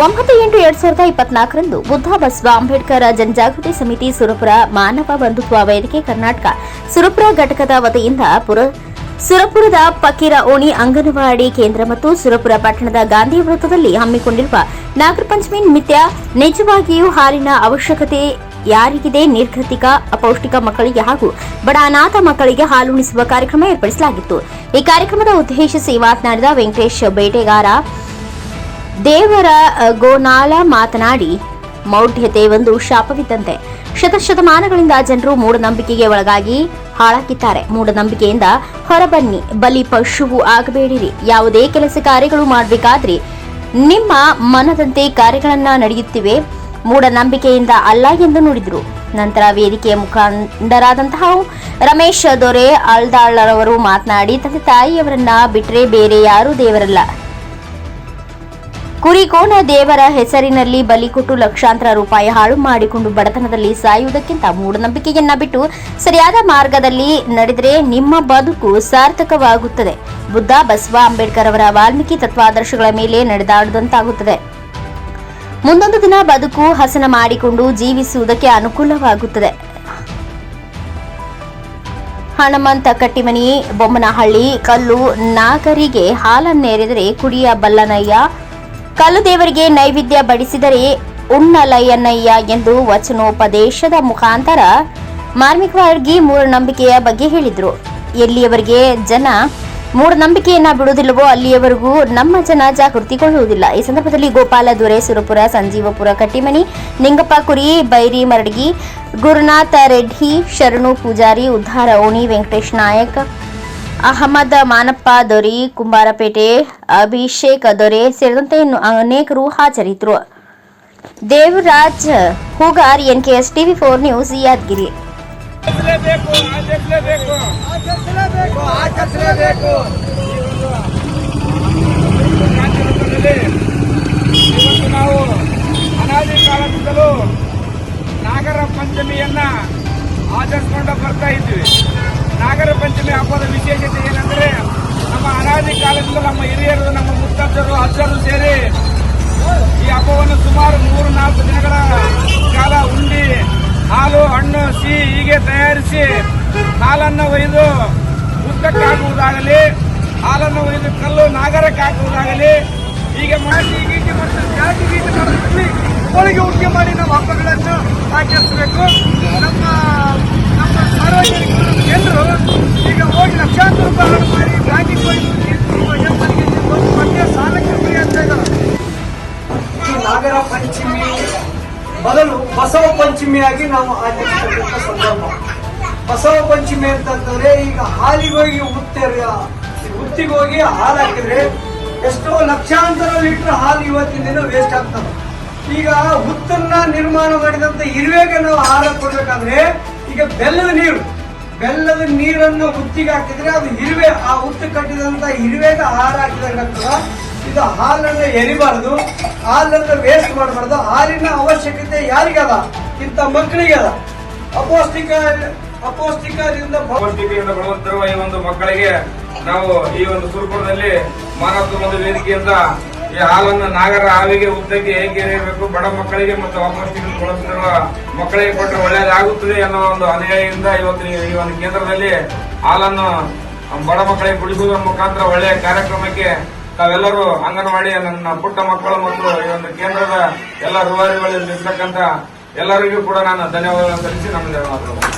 ಒಂಬತ್ತು ಎಂಟು ಎರಡ್ ಸಾವಿರದ ಇಪ್ಪತ್ನಾಲ್ಕರಂದು ಬುದ್ಧ ಬಸವ ಅಂಬೇಡ್ಕರ್ ಜನಜಾಗೃತಿ ಸಮಿತಿ ಸುರಪುರ ಮಾನವ ಬಂಧುತ್ವ ವೇದಿಕೆ ಕರ್ನಾಟಕ ಸುರಪುರ ಘಟಕದ ವತಿಯಿಂದ ಪುರ ಸುರಪುರದ ಪಕೀರ ಓಣಿ ಅಂಗನವಾಡಿ ಕೇಂದ್ರ ಮತ್ತು ಸುರಪುರ ಪಟ್ಟಣದ ಗಾಂಧಿ ವೃತ್ತದಲ್ಲಿ ಹಮ್ಮಿಕೊಂಡಿರುವ ನಾಗರಪಂಚಮಿ ನಿಮಿತ್ತ ನಿಜವಾಗಿಯೂ ಹಾಲಿನ ಅವಶ್ಯಕತೆ ಯಾರಿಗಿದೆ? ನಿರ್ಗತಿಕ, ಅಪೌಷ್ಟಿಕ ಮಕ್ಕಳಿಗೆ ಹಾಗೂ ಬಡ ಅನಾಥ ಮಕ್ಕಳಿಗೆ ಹಾಲುಣಿಸುವ ಕಾರ್ಯಕ್ರಮ ಏರ್ಪಡಿಸಲಾಗಿತ್ತು. ಈ ಕಾರ್ಯಕ್ರಮದ ಉದ್ದೇಶಿಸಿ ಮಾತನಾಡಿದ ವೆಂಕಟೇಶ್ ಬೇಟೆಗಾರ ದೇವರ ಗೋನಾಳ ಮಾತನಾಡಿ, ಮೌಢ್ಯತೆ ಒಂದು ಶಾಪವಿದ್ದಂತೆ. ಶತಶತಮಾನಗಳಿಂದ ಜನರು ಮೂಢನಂಬಿಕೆಗೆ ಒಳಗಾಗಿ ಹಾಳಾಕಿದ್ದಾರೆ ಮೂಢನಂಬಿಕೆಯಿಂದ ಹೊರಬನ್ನಿ. ಬಲಿ ಪಶುವು ಆಗಬೇಡಿರಿ. ಯಾವುದೇ ಕೆಲಸ ಕಾರ್ಯಗಳು ಮಾಡಬೇಕಾದ್ರೆ ನಿಮ್ಮ ಮನದಂತೆ ಕಾರ್ಯಗಳನ್ನ ನಡೆಯುತ್ತಿವೆ. ಮೂಢನಂಬಿಕೆಯಿಂದ ಅಲ್ಲ ಎಂದು ನುಡಿದರು. ನಂತರ ವೇದಿಕೆಯ ಮುಖಂಡರಾದಂತಹ ರಮೇಶ್ ದೊರೆ ಅಳ್ದಾಳರವರು ಮಾತನಾಡಿ ತಂದೆ ತಾಯಿಯವರನ್ನ ಬಿಟ್ಟರೆ ಬೇರೆ ಯಾರೂ ದೇವರಲ್ಲ. ಕುರಿಕೋಣ ದೇವರ ಹೆಸರಿನಲ್ಲಿ ಬಲಿ ಕೊಟ್ಟು ಲಕ್ಷಾಂತರ ರೂಪಾಯಿ ಹಾಳು ಮಾಡಿಕೊಂಡು ಬಡತನದಲ್ಲಿ ಸಾಯುವುದಕ್ಕಿಂತ ಮೂಢನಂಬಿಕೆಯನ್ನ ಬಿಟ್ಟು ಸರಿಯಾದ ಮಾರ್ಗದಲ್ಲಿ ನಡೆದರೆ ನಿಮ್ಮ ಬದುಕು ಸಾರ್ಥಕವಾಗುತ್ತದೆ. ಬುದ್ಧ ಬಸವ ಅಂಬೇಡ್ಕರ್ ಅವರ ವಾಲ್ಮೀಕಿ ತತ್ವಾದರ್ಶಗಳ ಮೇಲೆ ನಡೆದಾಡುವಂತಾಗುತ್ತದೆ ಮುಂದೊಂದು ದಿನ ಬದುಕು ಹಸನ ಮಾಡಿಕೊಂಡು ಜೀವಿಸುವುದಕ್ಕೆ ಅನುಕೂಲವಾಗುತ್ತದೆ. ಹನುಮಂತ ಕಟ್ಟಿಮನಿ, ಬೊಮ್ಮನಹಳ್ಳಿ, ಕಲ್ಲು, ನಾಗರಿಗೆ ಹಾಲನ್ನೇರಿದರೆ ಕುಡಿಯ ಬಲ್ಲನಯ್ಯ ಕಲ್ಲು ದೇವರಿಗೆ ನೈವೇದ್ಯ ಬಡಿಸಿದರೆ ಉಣ್ಣಲಯ್ಯನಯ್ಯ ಎಂದು ವಚನೋಪದೇಶದ ಮುಖಾಂತರ ಮಾರ್ಮಿಕವಾಗಿ ಮೂಢನಂಬಿಕೆಯ ಬಗ್ಗೆ ಹೇಳಿದರು. ಎಲ್ಲಿಯವರೆಗೆ ಜನ ಮೂಢನಂಬಿಕೆಯನ್ನ ಬಿಡುವುದಿಲ್ಲವೋ ಅಲ್ಲಿಯವರೆಗೂ ನಮ್ಮ ಜನ ಜಾಗೃತಿಗೊಳ್ಳುವುದಿಲ್ಲ. ಈ ಸಂದರ್ಭದಲ್ಲಿ ಗೋಪಾಲ ದೊರೆ, ಸುರಪುರ, ಸಂಜೀವಪುರ, ಕಟ್ಟಿಮನಿ, ನಿಂಗಪ್ಪ ಕುರಿ, ಬೈರಿ, ಮರಡಗಿ, ಗುರುನಾಥ ರೆಡ್ಡಿ, ಶರಣು ಪೂಜಾರಿ, ಉದ್ಧಾರ ಓಣಿ, ವೆಂಕಟೇಶ್ ನಾಯಕ್ ಅಹಮದ್ ಮಾನಪ್ಪ ದೊರೆ, ಕುಂಬಾರಪೇಟೆ, ಅಭಿಷೇಕ್ ದೊರೆ ಸೇರಿದಂತೆ ಇನ್ನು ಅನೇಕರು ಹಾಜರಿದ್ದರು. Devaraj Hugar, NKS TV four news, Yadgiri. ನಾವು ಕಾಲದಿಂದಲೂ ನಾಗರ ಪಂಚಮಿಯನ್ನ ಆಚರಿಸಿಕೊಂಡು ಬರ್ತಾ ಇದ್ವಿ ನಾಗರ ಪಂಚಮಿ ಹಬ್ಬದ ವಿಶೇಷತೆ ಏನಂದ್ರೆ ನಮ್ಮ ಅನಾದಿ ಕಾಲದಿಂದ ನಮ್ಮ ಹಿರಿಯರು, ನಮ್ಮ ಮುತ್ತಜ್ಜರು, ಅಜ್ಜರು ಸೇರಿ ಈ ಹಬ್ಬವನ್ನು ಸುಮಾರು ಮೂರು, ನಾಲ್ಕು ದಿನಗಳ ಕಾಲ ಉಂಡಿ, ಹಾಲು, ಹಣ್ಣು, ಸಿಹಿ ಹೀಗೆ ತಯಾರಿಸಿ ಹಾಲನ್ನು ಒಯ್ದು ಉದ್ದಕ್ಕೆ ಹಾಕುವುದಾಗಲಿ, ಹಾಲನ್ನು ಒಯ್ದು ಕಲ್ಲು ನಾಗರಕ್ಕೆ ಹಾಕುವುದಾಗಲಿ, ಹೀಗೆ ಮಾಡಿ ಗೀಟಿ ಮತ್ತು ಜಾತಿ ಗೀಟಿ ಮಾಡಿ, ಹೋಳಿಗೆ ಉಡಿಕೆ ಮಾಡಿ ನಮ್ಮ ಹಬ್ಬಗಳನ್ನು ಆಚರಿಸಬೇಕು. ನಮ್ಮ ಬಸವ ಪಂಚಮಿಯಾಗಿ ನಾವು ಆಚರಿಸತಕ್ಕಂಥ ಸಂದರ್ಭ. ಬಸವ ಪಂಚಮಿ ಅಂತಂದ್ರೆ ಈಗ ಹಾಲಿಗೆ ಹೋಗಿ ಉತ್ತರ ಉತ್ತಿಗೆ ಹೋಗಿ ಹಾಲು ಹಾಕಿದ್ರೆ ಎಷ್ಟೋ ಲಕ್ಷಾಂತರ ಲೀಟರ್ ಹಾಲು ಇವತ್ತಿನ ದಿನ ವೇಸ್ಟ್ ಆಗ್ತದೆ. ಈಗ ಹುತ್ತನ್ನ ನಿರ್ಮಾಣ ಮಾಡಿದಂತ ಇರುವೆಗೆ ನಾವು ಹಾಲು ಕೊಡ್ಬೇಕಾದ್ರೆ ಈಗ ಬೆಲ್ಲದ ನೀರು. ಬೆಲ್ಲದ ನೀರನ್ನು ಹುತ್ತಿಗೆ ಹಾಕಿದ್ರೆ ಅದು ಇರುವೆ, ಆ ಹುತ್ತು ಕಟ್ಟಿದಂತ ಇರುವೆಗೆ ಆಹಾರ ಹಾಕಿದಾಗ ಇದು ಹಾಲನ್ನು ಎರಿಬಾರ್ದು, ಹಾಲನ್ನು ವೇಸ್ಟ್ ಮಾಡಬಾರ್ದು, ಹಾಲಿನ ಅವಶ್ಯಕತೆ ಯಾರಿಗದ ಇಂಥ ಮಕ್ಕಳಿಗೆ ಅಲ್ಲ ಅಪೌಷ್ಟಿಕ, ಅಪೌಷ್ಟಿಕದಿಂದ ಪೌಷ್ಟಿಕೆಯಿಂದ ಬಳಲುತ್ತಿರುವ ಈ ಒಂದು ಮಕ್ಕಳಿಗೆ ನಾವು ಈ ಒಂದು ಸುರಪುರದಲ್ಲಿ ಮಾನವ ಒಂದು ವೇದಿಕೆಯಿಂದ ಈ ಹಾಲನ್ನು ನಾಗರ ಹಾವಿಗೆ ಉದ್ದಕ್ಕೆ ಹೇಗೆ ಎರೆಯಬೇಕು, ಬಡ ಮಕ್ಕಳಿಗೆ ಮತ್ತು ಅಪೌಷ್ಟಿಕ ಬಳಸುತ್ತಿರುವ ಮಕ್ಕಳಿಗೆ ಕೊಟ್ಟರೆ ಒಳ್ಳೆಯದಾಗುತ್ತದೆ ಅನ್ನೋ ಒಂದು ಅನುಯಾಯಿಯಿಂದ ಇವತ್ತು ಈ ಈ ಒಂದು ಕೇಂದ್ರದಲ್ಲಿ ಹಾಲನ್ನು ಬಡ ಮಕ್ಕಳಿಗೆ ಕುಡಿಸುವುದರ ಮುಖಾಂತರ ಒಳ್ಳೆಯ ಕಾರ್ಯಕ್ರಮಕ್ಕೆ ತಾವೆಲ್ಲರೂ ಅಂಗನವಾಡಿ ನನ್ನ ಪುಟ್ಟ ಮಕ್ಕಳು ಮತ್ತು ಈ ಒಂದು ಕೇಂದ್ರದ ಎಲ್ಲ ರೂವಾರಿಗಳಲ್ಲಿ ಇರ್ತಕ್ಕಂಥ ಎಲ್ಲರಿಗೂ ಕೂಡ ನಾನು ಧನ್ಯವಾದ ಸಲ್ಲಿಸಿ ನಮ್ಮ ಮಾತು